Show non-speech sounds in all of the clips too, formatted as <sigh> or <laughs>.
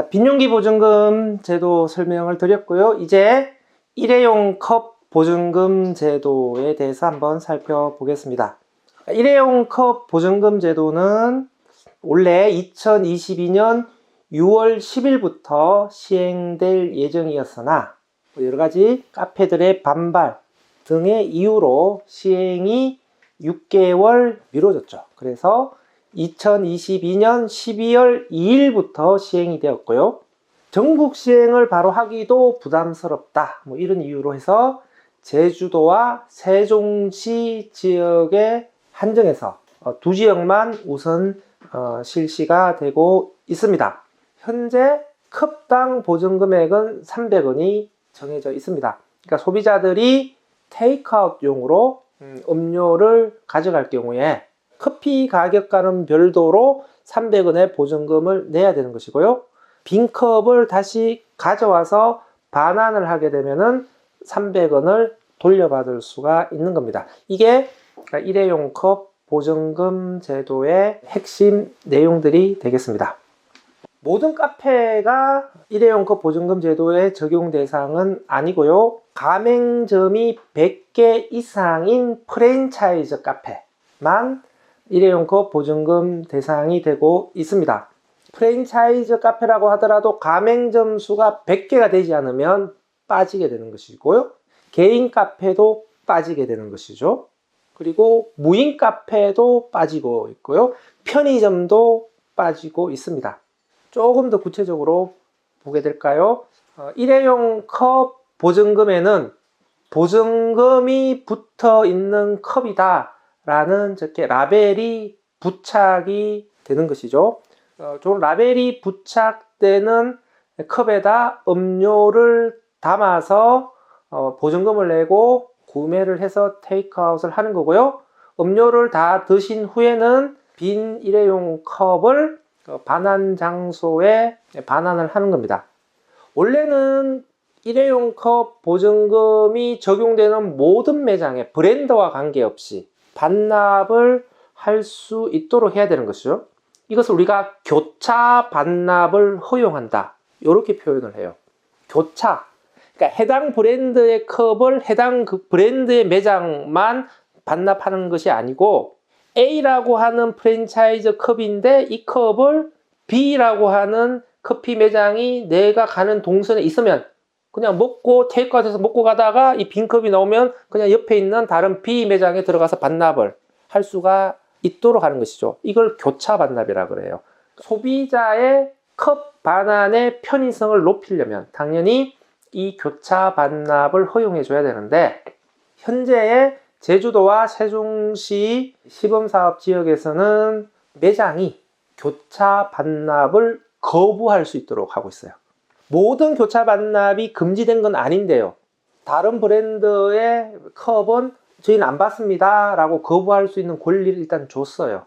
자, 빈용기 보증금 제도 설명을 드렸고요. 이제 일회용 컵 보증금 제도에 대해서 한번 살펴보겠습니다. 일회용 컵 보증금 제도는 원래 2022년 6월 10일부터 시행될 예정이었으나 여러 가지 카페들의 반발 등의 이유로 시행이 6개월 미뤄졌죠. 그래서 2022년 12월 2일부터 시행이 되었고요. 전국 시행을 바로 하기도 부담스럽다. 뭐 이런 이유로 해서 제주도와 세종시 지역에 한정해서 어, 두 지역만 우선 어, 실시가 되고 있습니다. 현재 컵당 보증 금액은 300원이 정해져 있습니다. 그러니까 소비자들이 테이크아웃용으로 음, 음료를 가져갈 경우에 커피 가격과는 별도로 300원의 보증금을 내야 되는 것이고요. 빈 컵을 다시 가져와서 반환을 하게 되면은 300원을 돌려받을 수가 있는 겁니다. 이게 일회용 컵 보증금 제도의 핵심 내용들이 되겠습니다. 모든 카페가 일회용 컵 보증금 제도의 적용 대상은 아니고요. 가맹점이 100개 이상인 프랜차이즈 카페만 일회용 컵 보증금 대상이 되고 있습니다. 프랜차이즈 카페라고 하더라도 가맹점 수가 100개가 되지 않으면 빠지게 되는 것이고요. 개인 카페도 빠지게 되는 것이죠. 그리고 무인 카페도 빠지고 있고요. 편의점도 빠지고 있습니다. 조금 더 구체적으로 보게 될까요? 어, 일회용 컵 보증금에는 보증금이 붙어 있는 컵이다 라는 저렇게 라벨이 부착이 되는 것이죠. 어, 좀 라벨이 부착되는 컵에다 음료를 담아서 어, 보증금을 내고 구매를 해서 테이크아웃을 하는 거고요. 음료를 다 드신 후에는 빈 일회용 컵을 그 반환 장소에 반환을 하는 겁니다. 원래는 일회용 컵 보증금이 적용되는 모든 매장에 브랜드와 관계없이 반납을 할 수 있도록 해야 되는 것이죠. 이것을 우리가 교차 반납을 허용한다. 이렇게 표현을 해요. 교차. 그러니까 해당 브랜드의 컵을 해당 그 브랜드의 매장만 반납하는 것이 아니고 A라고 하는 프랜차이즈 컵인데 이 컵을 B라고 하는 커피 매장이 내가 가는 동선에 있으면 그냥 먹고 테이크아웃해서 먹고 가다가 이 빈 컵이 나오면 그냥 옆에 있는 다른 B 매장에 들어가서 반납을 할 수가 있도록 하는 것이죠. 이걸 교차 반납이라 그래요. 소비자의 컵 반환의 편의성을 높이려면 당연히 이 교차 반납을 허용해 줘야 되는데 현재의 제주도와 세종시 시범사업 지역에서는 매장이 교차 반납을 거부할 수 있도록 하고 있어요. 모든 교차 반납이 금지된 건 아닌데요. 다른 브랜드의 컵은 저희는 안 받습니다. 라고 거부할 수 있는 권리를 일단 줬어요.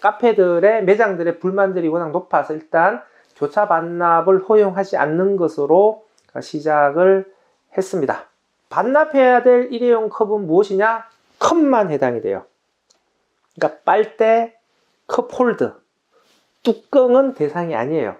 카페들의 매장들의 불만들이 워낙 높아서 일단 교차 반납을 허용하지 않는 것으로 시작을 했습니다. 반납해야 될 일회용 컵은 무엇이냐? 컵만 해당이 돼요. 그러니까 빨대, 컵 홀드, 뚜껑은 대상이 아니에요.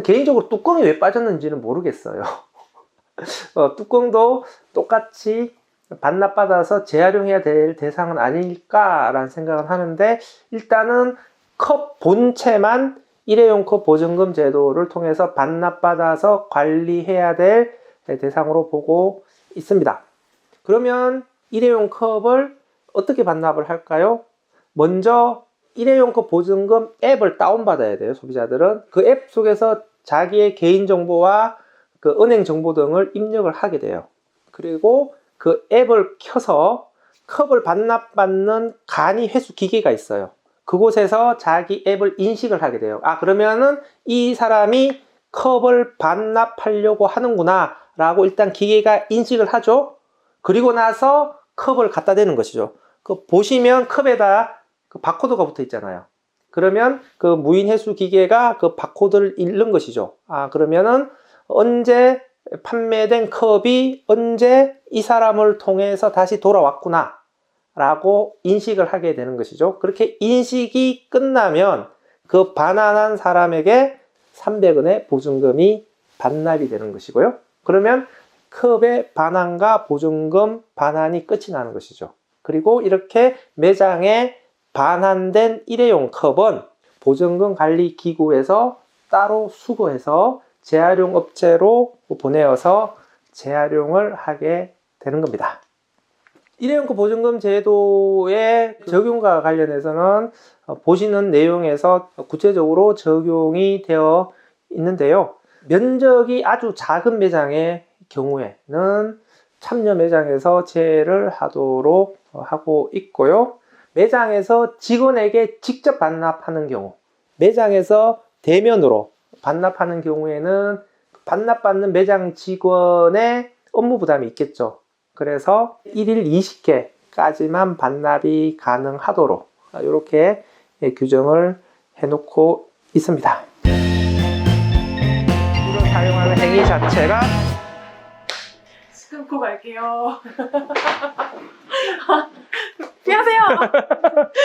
개인적으로 뚜껑이 왜 빠졌는지는 모르겠어요. <laughs> 어, 뚜껑도 똑같이 반납받아서 재활용해야 될 대상은 아닐까라는 생각을 하는데 일단은 컵 본체만 일회용 컵 보증금 제도를 통해서 반납받아서 관리해야 될 대상으로 보고 있습니다. 그러면 일회용 컵을 어떻게 반납을 할까요? 먼저 일회용 컵 보증금 앱을 다운받아야 돼요, 소비자들은. 그 앱 속에서 자기의 개인 정보와 그 은행 정보 등을 입력을 하게 돼요. 그리고 그 앱을 켜서 컵을 반납받는 간이 회수 기계가 있어요. 그곳에서 자기 앱을 인식을 하게 돼요. 아, 그러면은 이 사람이 컵을 반납하려고 하는구나. 라고 일단 기계가 인식을 하죠. 그리고 나서 컵을 갖다 대는 것이죠. 그 보시면 컵에다 그 바코드가 붙어 있잖아요. 그러면 그 무인 회수 기계가 그 바코드를 읽는 것이죠. 아, 그러면은 언제 판매된 컵이 언제 이 사람을 통해서 다시 돌아왔구나. 라고 인식을 하게 되는 것이죠. 그렇게 인식이 끝나면 그 반환한 사람에게 300원의 보증금이 반납이 되는 것이고요. 그러면 컵의 반환과 보증금 반환이 끝이 나는 것이죠. 그리고 이렇게 매장에 반환된 일회용 컵은 보증금 관리 기구에서 따로 수거해서 재활용 업체로 보내어서 재활용을 하게 되는 겁니다. 일회용 컵 보증금 제도의 적용과 관련해서는 어, 보시는 내용에서 구체적으로 적용이 되어 있는데요. 면적이 아주 작은 매장의 경우에는 참여 매장에서 제외를 하도록 어, 하고 있고요. 매장에서 직원에게 직접 반납하는 경우, 매장에서 대면으로 반납하는 경우에는 반납받는 매장 직원의 업무 부담이 있겠죠. 그래서 1일 20개까지만 반납이 가능하도록 이렇게 규정을 해놓고 있습니다. 이를 사용하는 행위 자체가 끊고 갈게요. <laughs> 피하세요! <laughs>